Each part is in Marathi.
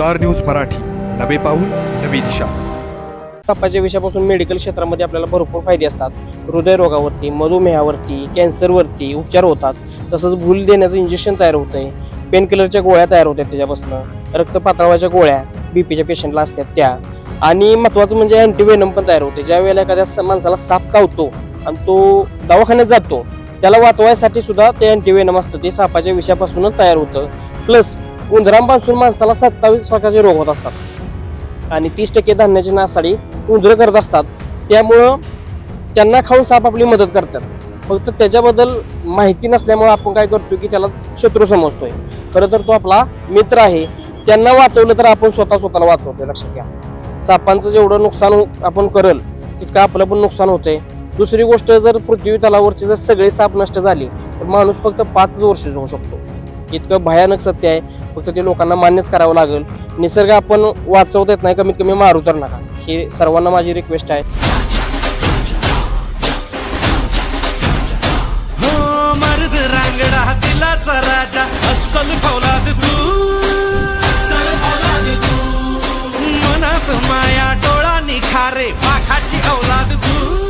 Star News Marathi. नवे पाऊल नवी दिशा. सापाच्या विषयापासून मेडिकल क्षेत्रामध्ये आपल्याला भरपूर फायदे असतात. हृदयरोगावरती मधुमेहावरती कॅन्सरवरती उपचार होतात. तसंच भूल देण्याचं इंजेक्शन तयार होतं आहे पेनकिलरच्या गोळ्या तयार होतात त्याच्यापासून. रक्तपातळाच्या गोळ्या बी पीच्या पेशंटला असतात त्या. आणि महत्त्वाचं म्हणजे अँटीवेनम पण तयार होते. ज्या वेळेला एखाद्या माणसाला साप चावतो आणि तो दवाखान्यात जातो त्याला वाचवायसाठी सुद्धा ते अँटीवेनम असतं. ते सापाच्या विषयापासूनच तयार होतं. प्लस उंदरांपासून माणसाला सत्तावीस प्रकारचे रोग होत असतात. आणि तीस टक्के धान्याची नासाडी उंदरं करत असतात. त्यामुळं त्यांना खाऊन साप आपली मदत करतात. फक्त त्याच्याबद्दल माहिती नसल्यामुळे आपण काय करतो की त्याला शत्रू समजतोय. खरं तर तो आपला मित्र आहे. त्यांना वाचवलं तर आपण स्वतः स्वतःला वाचवतोय. लक्षात घ्या. सापांचं जेवढं नुकसान हो- आपण करल तितकं आपलं पण नुकसान होतंय. दुसरी गोष्ट जर पृथ्वी तलावरचे जर सगळे साप नष्ट झाले तर माणूस फक्त पाच वर्ष होऊ शकतो. इतकं भयानक सत्य आहे. फक्त ते लोकांना मान्यच करावं लागेल. निसर्ग आपण वाचवता येत नाही कमीत कमी मारू तर नका. ही सर्वांना माझी रिक्वेस्ट आहे. हो, माया डोळा निखारे पाखाची औलाद तू.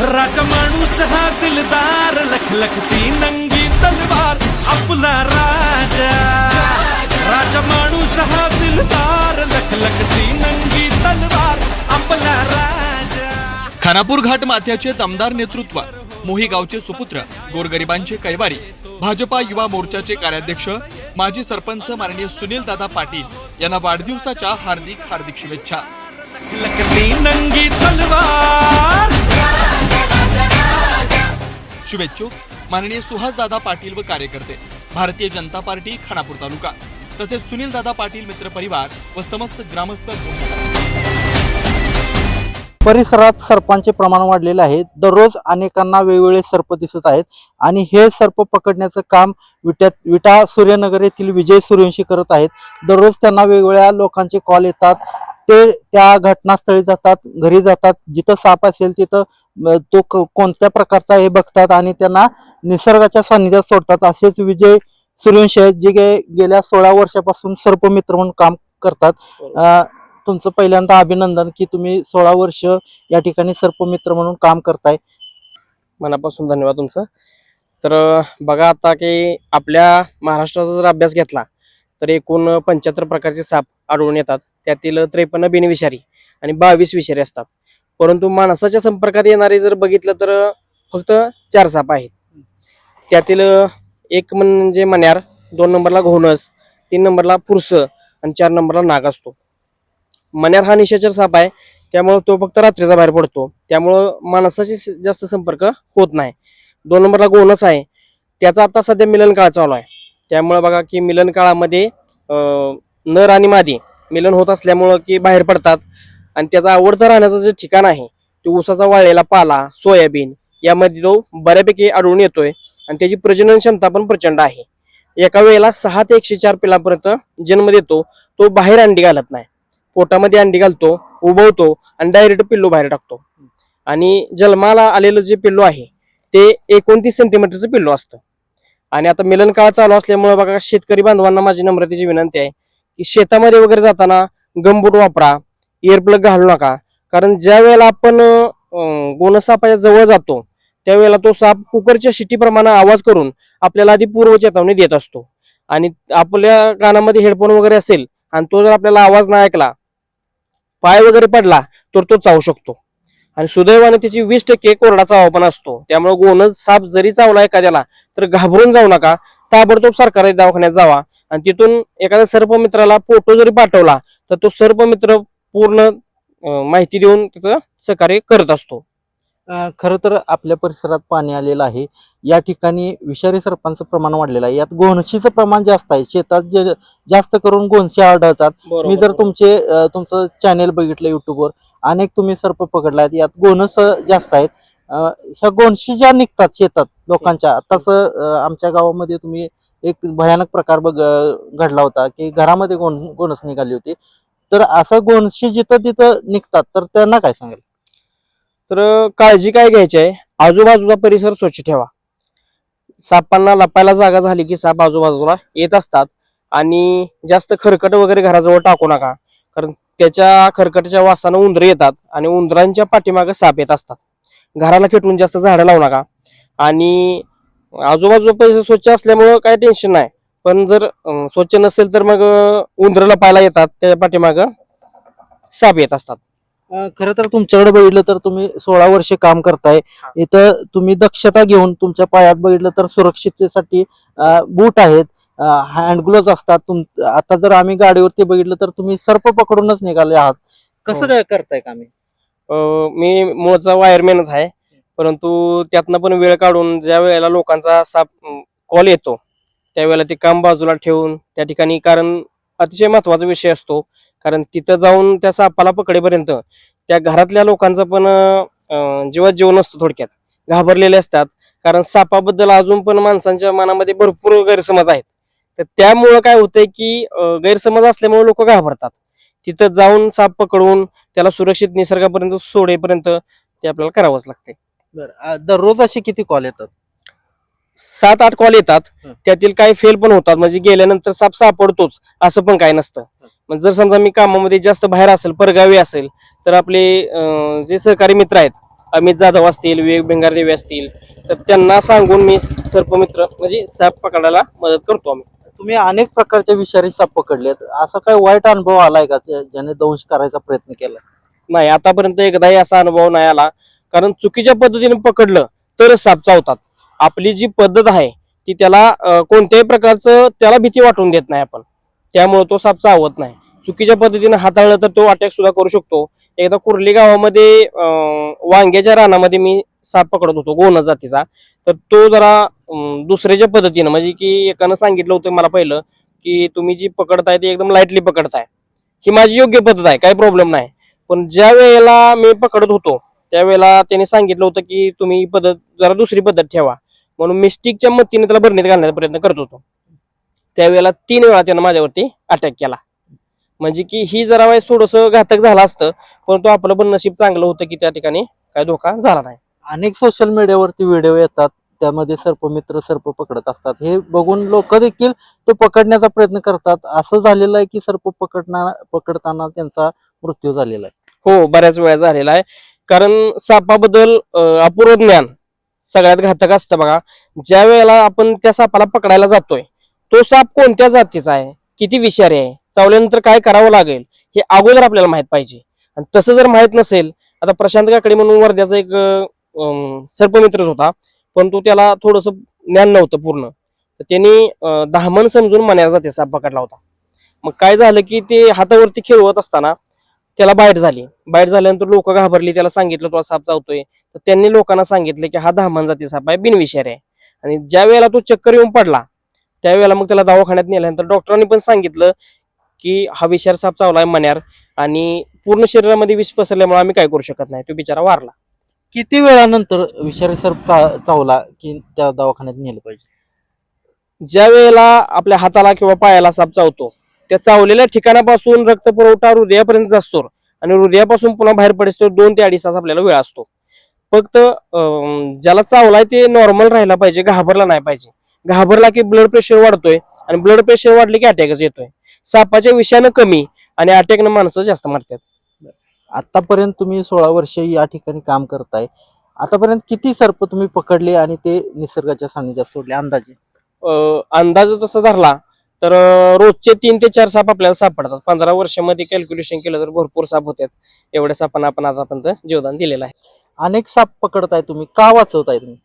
राजा माणूस हा दिलदार लखलखती नंगी तलवार आपला राजा. राजा माणूस हा दिलदार लखलखती नंगी तलवार आपला राजा. खानापूर घाट माथ्याचे दमदार नेतृत्व मोही गावचे सुपुत्र गोरगरिबांचे कैवारी भाजपा युवा मोर्चाचे कार्याध्यक्ष माजी सरपंच माननीय सुनील दादा पाटील यांना वाढदिवसाच्या हार्दिक हार्दिक शुभेच्छा. लखती शुभेच्छुक माननीय सुहासदादा पाटील व कार्यकर्ते भारतीय जनता पार्टी खानापूर तालुका. तसेच सुनीलदादा पाटील मित्र परिवार व समस्त ग्रामस्थ परिसरात सर्पांचे प्रमाण वाढलेले आहे. दररोज अनेकांना वेगवेगळे सर्प दिसत आहेत आणि हे सर्प पकडण्याचं काम विट्यात विटा सूर्यनगर येथील विजय सूर्यवंशी करत आहेत. दररोज त्यांना वेगवेगळ्या लोकांचे कॉल येतात. ते त्या घटनास्थळी जातात घरी जातात. जिथं साप असेल तिथं तो क- कोणत्या प्रकारचा हे बघतात आणि त्यांना निसर्गाच्या सान्निध्यात सोडतात. असेच विजय सूर्यवंशी आहेत जे गे- गेल्या सोळा वर्षापासून सर्पमित्र म्हणून काम करतात. तुमचं पहिल्यांदा अभिनंदन की तुम्ही सोळा वर्ष या ठिकाणी सर्पमित्र म्हणून काम करताय. मनापासून धन्यवाद तुमचं. तर बघा आता की आपल्या महाराष्ट्राचा जर अभ्यास घेतला तर एकूण पंच्याहत्तर प्रकारचे साप आढळून येतात. त्यातील त्रेपन्न बिनविषारी आणि बावीस विषारी असतात. परंतु माणसाच्या संपर्कात येणारे जर बघितलं तर फक्त चार साप आहेत. त्यातील एक म्हणजे मन्यार दोन नंबरला घोणस तीन नंबरला पुरस आणि चार नंबरला नाग असतो. मन्यार हा निशाचर साप आहे. त्यामुळं तो फक्त रात्रीचा बाहेर पडतो. त्यामुळं माणसाशी जास्त संपर्क होत नाही. दोन नंबरला गोनस आहे. त्याचा आता सध्या मिलन काळ चालू आहे. त्यामुळं बघा की मिलन काळामध्ये नर आणि मादी मिलन होत असल्यामुळं की बाहेर पडतात. आणि त्याचा आवडतं राहण्याचं जे ठिकाण आहे ते ऊसाचा वाळलेला पाला सोयाबीन यामध्ये तो बऱ्यापैकी आढळून येतोय. आणि त्याची प्रजनन क्षमता पण प्रचंड आहे. एका वेळेला सहा ते एकशे चार पिलापर्यंत जन्म देतो तो बाहेर अंडी घालत नाही. पोटामध्ये अंडी घालतो उभवतो आणि डायरेक्ट पिल्लू बाहेर टाकतो. आणि जन्माला आलेलं जे पिल्लू आहे ते एकोणतीस सेंटीमीटरचं पिल्लू असतं. आणि आता मिलन काळ चालू असल्यामुळे बघा शेतकरी बांधवांना माझी नम्रतेची विनंती आहे की शेतामध्ये वगैरे जाताना गमबूट वापरा इयरप्लग घालू नका. कारण ज्या वेळेला आपण अं, गोनसापाच्या जवळ जातो त्यावेळेला तो साप कुकरच्या शिटीप्रमाणे आवाज करून आपल्याला आधी पूर्व चेतावणी देत असतो. आणि आपल्या कानामध्ये हेडफोन वगैरे असेल आणि तो जर आपल्याला आवाज नाही ऐकला पाय वगैरे पडला तर तो चावू शकतो. आणि सुदैवाने त्याची वीस टक्के कोरडा चावा पण असतो. त्यामुळे गोनज साप जरी चावला एखाद्याला तर घाबरून जाऊ नका. ताबडतोब सरकारी दवाखान्यात जावा. आणि तिथून एखाद्या सर्पमित्राला फोटो जरी पाठवला तर तो सर्पमित्र पूर्ण माहिती देऊन त्याचं सहकार्य करत असतो. खरं तर आपल्या परिसरात पाणी आलेलं आहे. या ठिकाणी विषारी सर्पांचं प्रमाण वाढलेलं आहे. यात गोणशीचं प्रमाण जास्त आहे. शेतात जे जास्त करून गोणशी आढळतात. मी जर तुमचे तुमचं चॅनेल बघितलं युट्यूबवर अनेक तुम्ही सर्प पकडलात यात गोणस जास्त आहेत. ह्या गोणशी ज्या निघतात शेतात लोकांच्या तसं आमच्या गावामध्ये तुम्ही एक भयानक प्रकार बघ घडला होता की घरामध्ये गोण गोणस निघाली होती. तर असं गोणशी जिथं तिथं निघतात तर त्यांना काय सांगेल? तर काळजी काय घ्यायची आहे? आजूबाजूचा परिसर स्वच्छ ठेवा. सापांना लपायला जागा झाली की साप आजूबाजूला येत असतात आणि जास्त खरकट वगैरे घराजवळ टाकू नका. कारण त्याच्या खरकटच्या वासानं उंदरं येतात आणि उंदरांच्या पाठीमागे साप येत असतात. घराला खेटून जास्त झाडं लावू नका. आणि आजूबाजू पैसे स्वच्छ असल्यामुळं काही टेन्शन नाही. पण जर स्वच्छ नसेल तर मग अं, उंदरं लपायला येतात त्याच्या पाठीमागं साप येत असतात. खरं तर तुमच्याकडे बघितलं तर तुम्ही सोळा वर्षे काम करताय. इथं तुम्ही दक्षता घेऊन तुमच्या पायात बघितलं तर सुरक्षिततेसाठी बूट आहेत. हँड ग्लोव्ह असतात. तुम आता जर आम्ही गाडीवरती बघितलं तर तुम्ही सर्प पकडूनच निघाले आहात. कसं हो. काय करताय अं, मी मूळचा वायरमॅनच आहे. परंतु त्यातनं पण वेळ काढून ज्या वेळेला लोकांचा साप कॉल येतो त्यावेळेला ते काम बाजूला ठेवून त्या ठिकाणी कारण अतिशय महत्त्वाचा विषय असतो. कारण तिथं जाऊन त्या सापाला पकडेपर्यंत त्या घरातल्या लोकांचा पण जीवात जीव असतो थोडक्यात. घाबरलेले असतात. कारण सापाबद्दल अजून पण माणसांच्या मनामध्ये भरपूर गैरसमज आहेत. तर त्यामुळं काय होतंय की गैरसमज असल्यामुळे लोक घाबरतात. तिथं जाऊन साप पकडून त्याला सुरक्षित निसर्गापर्यंत सोडेपर्यंत ते आपल्याला करावंच लागते बरं. दररोज असे किती कॉल येतात? सात आठ कॉल येतात. हं. त्यातील काही फेल पण होतात. म्हणजे गेल्यानंतर साप सापडतोच असं पण काही नसतं. मग जर समजा मी कामामध्ये जास्त बाहेर असेल परगावी असेल तर आपले अं, जे सहकारी मित्र आहेत अमित जाधव असतील विवेक भिंगारदेवी असतील तर त्यांना सांगून मी सर्पमित्र म्हणजे साप पकडायला मदत करतो आम्ही. तुम्ही अनेक प्रकारचे विषारी साप पकडलेत. असा काही वाईट अनुभव आलाय का ज्या- ज्याने दंश करायचा प्रयत्न केला? नाही आतापर्यंत एकदाही असा अनुभव नाही आला. कारण चुकीच्या पद्धतीने पकडलं तर साप चावतात. आपली जी पद्धत आहे ती त्याला कोणत्याही प्रकारचं त्याला भीती वाटून देत नाही आपण. त्यामुळे तो साप चावत नाही. चुकीच्या पद्धतीने हाताळलं तर तो अटॅक सुद्धा करू शकतो. एकदा कुर्ली गावामध्ये वांग्याच्या रानामध्ये मी साप पकडत होतो गोन जातीचा. तर तो जरा दुसऱ्याच्या पद्धतीनं म्हणजे की एकानं सांगितलं होतं मला पहिलं की तुम्ही जी पकडताय ती एकदम लाईटली पकडताय. ही माझी योग्य पद्धत आहे काही प्रॉब्लेम नाही. पण ज्या वेळेला मी पकडत होतो त्यावेळेला त्याने सांगितलं होतं की तुम्ही पद्धत जरा दुसरी पद्धत ठेवा. म्हणून मी स्टिकच्या मदतीने त्याला भरणीत घालण्याचा प्रयत्न करत होतो. त्यावेळेला तीन वेळा त्यानं माझ्यावरती अटॅक केला. म्हणजे की ही जरा वेळेस थोडंसं घातक झालं असतं परंतु आपलं पण नशीब चांगलं होतं की त्या ठिकाणी काय धोका झाला नाही. अनेक सोशल मीडियावरती व्हिडिओ येतात त्यामध्ये सर्पमित्र सर्प पकडत असतात. हे बघून लोक देखील तो पकडण्याचा प्रयत्न करतात. असं झालेलं आहे की सर्प पकडणार पकडताना त्यांचा मृत्यू झालेला आहे. हो बऱ्याच वेळा झालेला आहे. कारण सापाबद्दल अपूर्व ज्ञान सगळ्यात घातक असतं बघा. ज्या वेळेला आपण त्या सापाला पकडायला जातोय तो साप कोणत्या जातीचा आहे किती विषारी आहे चावल्यानंतर काय करावं लागेल हे अगोदर आपल्याला माहीत पाहिजे. आणि तसं जर माहीत नसेल आता प्रशांत काकडे म्हणून वर्ध्याचा एक सर्पमित्रच होता पण तो त्याला थोडंसं ज्ञान नव्हतं पूर्ण. तर त्यांनी दहामन समजून मण्याचा जाते साप पकडला होता. मग काय झालं की ते हातावरती खेळवत असताना त्याला बाईट झाली. बाईट झाल्यानंतर लोक घाबरली त्याला सांगितलं तो साप चावतोय. तर त्यांनी लोकांना सांगितलं की हा दहामान जाती साप आहे बिनविषारी आहे. आणि ज्या वेळेला तो चक्कर येऊन पडला त्यावेळेला मग त्याला दवाखान्यात नेल्यानंतर डॉक्टरांनी पण सांगितलं की हा विषार साप चावलाय मण्यार आणि पूर्ण शरीरामध्ये विष पसरल्यामुळे आम्ही काय करू शकत नाही. तो बिचारा वारला. किती वेळानंतर विषारी सर्प चा- चावला की त्या दवाखान्यात नेलं पाहिजे? ज्या वेळेला आपल्या हाताला किंवा पायाला साप चावतो त्या चावलेल्या ठिकाणापासून रक्त पुरवठा हृदयापर्यंत असतो आणि हृदयापासून पुन्हा बाहेर पडतो दोन ते अडीच तास आपल्याला वेळ असतो. फक्त ज्याला चावलाय ते नॉर्मल राहायला पाहिजे घाबरला नाही पाहिजे. घाबरला की ब्लड प्रेशर वाढतोय आणि ब्लड प्रेशर वाढले की अटॅकच येतोय. सापाच्या विषयानं कमी आणि अटॅकनं माणसं जास्त मारतात. आतापर्यंत तुम्ही सोळा वर्ष या ठिकाणी काम करताय. आतापर्यंत किती सर्प तुम्ही पकडले आणि ते निसर्गाच्या सानिध्यात सोडले? अंदाजे? अंदाज तसा धरला तर रोजचे तीन ते चार साप आपल्याला सापडतात. पंधरा वर्षामध्ये कॅल्क्युलेशन केलं तर भरपूर साप होतात. एवढ्या सापांना आपण आतापर्यंत जीवदान दिलेलं आहे. अनेक साप पकडताय तुम्ही. का वाचवताय तुम्ही?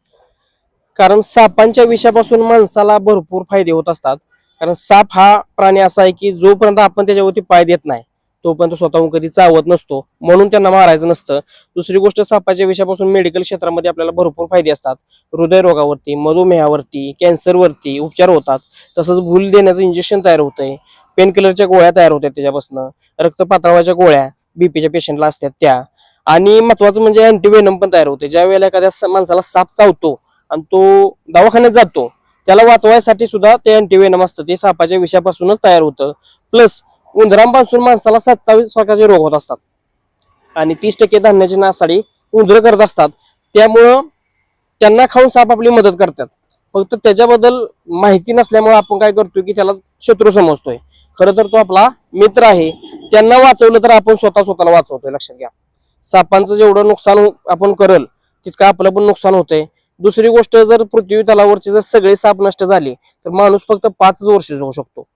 कारण सापांच्या विषापासून माणसाला भरपूर फायदे होत असतात. कारण साप हा प्राणी असा आहे की जोपर्यंत आपण त्याच्यावरती पाय देत नाही तोपर्यंत स्वतःहून कधी चावत नसतो. म्हणून त्यांना मारायचं नसतं. दुसरी गोष्ट सापाच्या विषापासून मेडिकल क्षेत्रामध्ये आपल्याला भरपूर फायदे असतात. हृदयरोगावरती मधुमेहावरती कॅन्सरवरती उपचार होतात. तसंच भूल देण्याचं इंजेक्शन तयार होतंय. पेनकिलरच्या गोळ्या तयार होत्या त्याच्यापासून. रक्तपातळाच्या गोळ्या बीपीच्या पेशंटला असतात त्या. आणि महत्वाचं म्हणजे अँटीवेनम पण तयार होते. ज्या वेळेला एखाद्या माणसाला साप चावतो आणि तो दवाखान्यात जातो त्याला वाचवायसाठी सुद्धा ते अँटीवेनम असतं. ते सापाच्या विषापासूनच तयार होतं. प्लस उंदरांपासून माणसाला सत्तावीस प्रकारचे रोग होत असतात. आणि तीस टक्के धान्याची नासाडी उंदरं करत असतात. त्यामुळं त्यांना खाऊन साप आपली मदत करतात. फक्त त्याच्याबद्दल माहिती नसल्यामुळे आपण काय करतो की त्याला शत्रू समजतोय. खरं तर तो आपला मित्र आहे. त्यांना वाचवलं तर आपण स्वतः स्वतःला वाचवतोय. लक्षात घ्या. सापांचं जेवढं नुकसान हो- आपण करल तितकं आपलं पण नुकसान होतंय. दुसरी गोष्ट जर पृथ्वी तलावरचे जर सगळे साप नष्ट झाले तर माणूस फक्त पाच वर्ष जाऊ शकतो.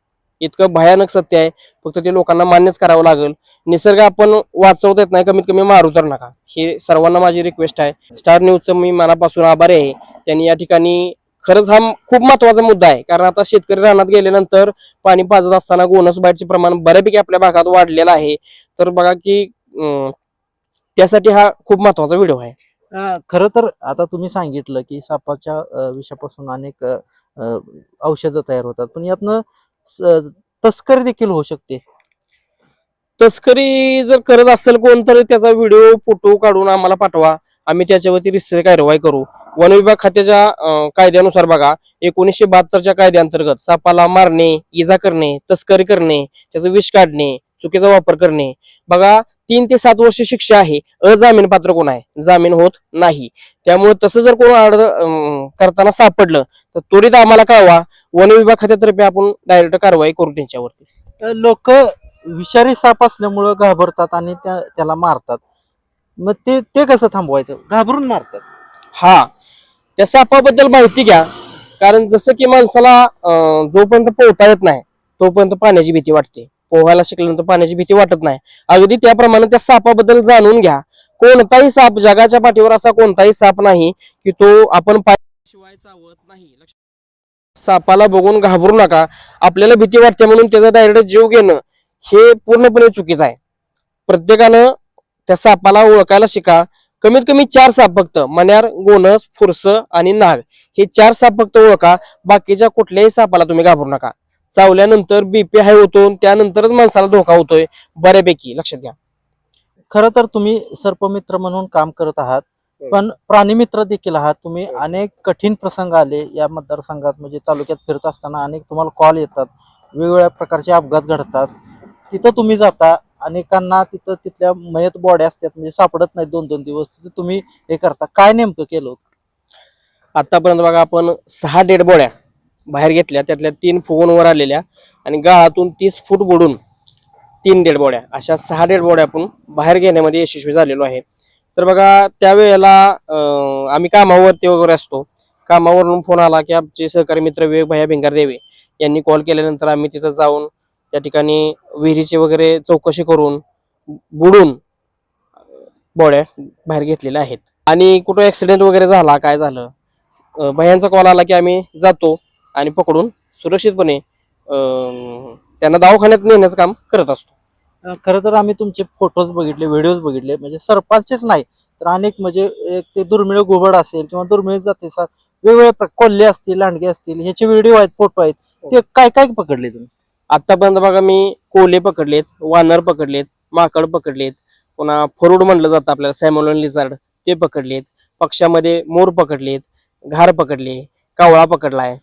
इतकं भयानक सत्य आहे. फक्त ते लोकांना मान्यच करावं लागेल. निसर्ग आपण वाचवता येत नाही कमीत कमी मारू तर नका. हे सर्वांना माझी रिक्वेस्ट आहे. स्टार न्यूजचं मी मनापासून आभारी आहे. त्यांनी या ठिकाणी खरंच हा खूप महत्त्वाचा मुद्दा आहे. कारण आता शेतकरी रानात गेल्यानंतर पाणी पाजत असताना गोनस बाईटचे प्रमाण बऱ्यापैकी आपल्या भागात वाढलेलं आहे. तर बघा की त्यासाठी हा खूप महत्त्वाचा व्हिडिओ आहे. खर खरं तर आता तुम्ही सांगितलं की सापाच्या विषयापासून विषापासून अनेक औषधं तयार होतात. पण यातनं तस्करी देखील होऊ शकते. तस्करी जर करत असेल कोण तर त्याचा व्हिडिओ फोटो काढून आम्हाला पाठवा. आम्ही त्याच्यावरती रिस्ते कारवाई करू. वन विभाग खात्याच्या कायद्यानुसार बघा एकोणीसशे बहात्तरच्या कायद्याअंतर्गत सापाला मारणे इजा करणे तस्करी करणे त्याचं विष काढणे चुकीचा वापर करणे. बघा तीन ते सात वर्ष शिक्षा आहे. अजामीन पात्र कोण आहे? जामीन होत नाही. त्यामुळे तसं जर कोण अं, करताना सापडलं तर त्वरित आम्हाला कळवा. वन विभाग खात्यातर्फे आपण डायरेक्ट कारवाई करू त्यांच्यावरती. लोक विषारी साप असल्यामुळं घाबरतात आणि त्या त्याला मारतात. मग ते ते कसं थांबवायचं? घाबरून मारतात. हा. त्या सापाबद्दल माहिती घ्या. कारण जसं की माणसाला जोपर्यंत पोहता येत नाही तोपर्यंत पाण्याची भीती वाटते. पोहायला शिकल्यानंतर पाण्याची भीती वाटत नाही. अगदी त्याप्रमाणे त्या सापाबद्दल जाणून घ्या. कोणताही साप जगाच्या पाठीवर असा कोणताही साप नाही की तो आपण शिवाय चावत नाही. सापाला बघून घाबरू नका. आपल्याला भीती वाटते म्हणून त्याचा डायरेक्ट जीव घेणं हे पूर्णपणे चुकीचं आहे. प्रत्येकानं त्या सापाला ओळखायला शिका. कमीत कमी चार साप फक्त मण्यार गोनस फुरस आणि नाग हे चार साप फक्त ओळखा. बाकीच्या कुठल्याही सापाला तुम्ही घाबरू नका. चावल्यानंतर बीपी हाय होतो त्यानंतरच माणसाला धोका होतोय. बऱ्यापैकी लक्षात घ्या. खरं तर तुम्ही सर्पमित्र म्हणून काम करत आहात. पण प्राणीमित्र देखील आहात. तुम्ही अनेक कठीण प्रसंग आले या मतदारसंघात. म्हणजे तालुक्यात फिरत असताना अनेक तुम्हाला कॉल येतात. वेगवेगळ्या प्रकारचे अपघात घडतात. तिथं तुम्ही जाता. अनेकांना तिथं तिथल्या मयत बॉड्या असतात. म्हणजे सापडत नाही दोन दोन दिवस. तिथं तुम्ही हे करता. काय नेमकं केलं? आतापर्यंत बघा आपण सहा डेड बॉड्या बाहेर घेतल्या. त्यातल्या तीन फुगून वर आलेल्या. आणि गाळातून तीस फूट बुडून तीन डेड बॉड्या अशा सहा डेड बॉड्या आपण बाहेर घेण्यामध्ये यशस्वी झालेलो आहे. तर बघा त्यावेळेला आम्ही कामावरती वगैरे असतो. कामावरून फोन आला की आमचे सहकारी मित्र विवेक भैया भिंगार देवे यांनी कॉल केल्यानंतर आम्ही तिथं जाऊन त्या ठिकाणी विहिरीची वगैरे चौकशी करून बुडून बॉड्या बाहेर घेतलेल्या आहेत. आणि कुठं ऍक्सिडेंट वगैरे झाला काय झालं भयांचा कॉल आला की आम्ही जातो आणि पकडून सुरक्षितपणे त्यांना दवाखान्यात नेण्याचं काम करत असतो. खरं तर आम्ही तुमचे फोटोज बघितले व्हिडिओज बघितले. म्हणजे सरपंचच नाही तर अनेक म्हणजे एक ते दुर्मिळ घुबड असेल किंवा दुर्मिळ जातीचा वेगवेगळे प्र- कोल्हे असतील लांडगे असतील ह्याचे व्हिडिओ आहेत फोटो आहेत. ते काय काय पकडले तुम्ही? आतापर्यंत बघा मी कोले पकडलेत वानर पकडलेत माकड पकडलेत पुन्हा फरुड म्हणलं जातं आपल्याला सॅमोलन लिझार्ड ते पकडलेत. पक्ष्यामध्ये मोर पकडलेत घार पकडले कावळा पकडलाय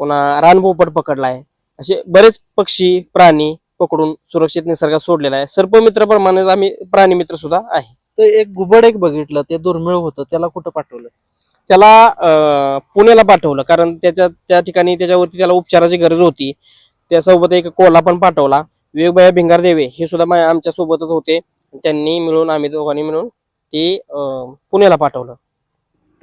पुन्हा रानपोपट पकडलाय. असे बरेच पक्षी प्राणी पकडून सुरक्षित निसर्गात सोडलेला आहे. सर्पमित्राप्रमाणे आम्ही प्राणी मित्र सुद्धा आहे. तर एक घुबड एक बघितलं ते दुर्मिळ होतं त्याला कुठं पाठवलं? त्याला अं, पुण्याला पाठवलं कारण त्याच्या त्या ठिकाणी त्याच्यावरती त्याला उपचाराची गरज होती. त्यासोबत एक कोला पण पाठवला. विवेकभाई भिंगार देवे हे सुद्धा आमच्या सोबतच होते. त्यांनी मिळून आम्ही दोघांनी मिळून ते अं, पुण्याला पाठवलं.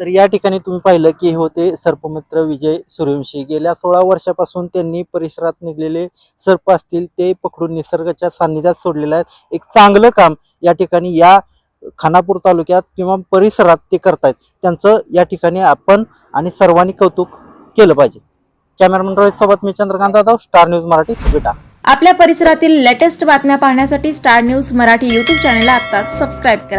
तर या ठिकाणी तुम्ही पाहिलं की हे होते सर्पमित्र विजय सूर्यवंशी. गेल्या सोळा वर्षापासून त्यांनी परिसरात निघलेले सर्प असतील ते पकडून निसर्गाच्या सान्निध्यात सोडलेले आहेत. एक चांगलं काम या ठिकाणी या खानापूर तालुक्यात किंवा परिसरात ते करतायत. त्यांचं या ठिकाणी आपण आणि सर्वांनी कौतुक केलं पाहिजे. कॅमेरामन रोहित सोबत मी चंद्रकांत जाधव स्टार न्यूज मराठी बेटा आपल्या परिसरातील लेटेस्ट बातम्या पाहण्यासाठी स्टार न्यूज मराठी यूट्यूब चॅनलला आता सबस्क्राईब करा.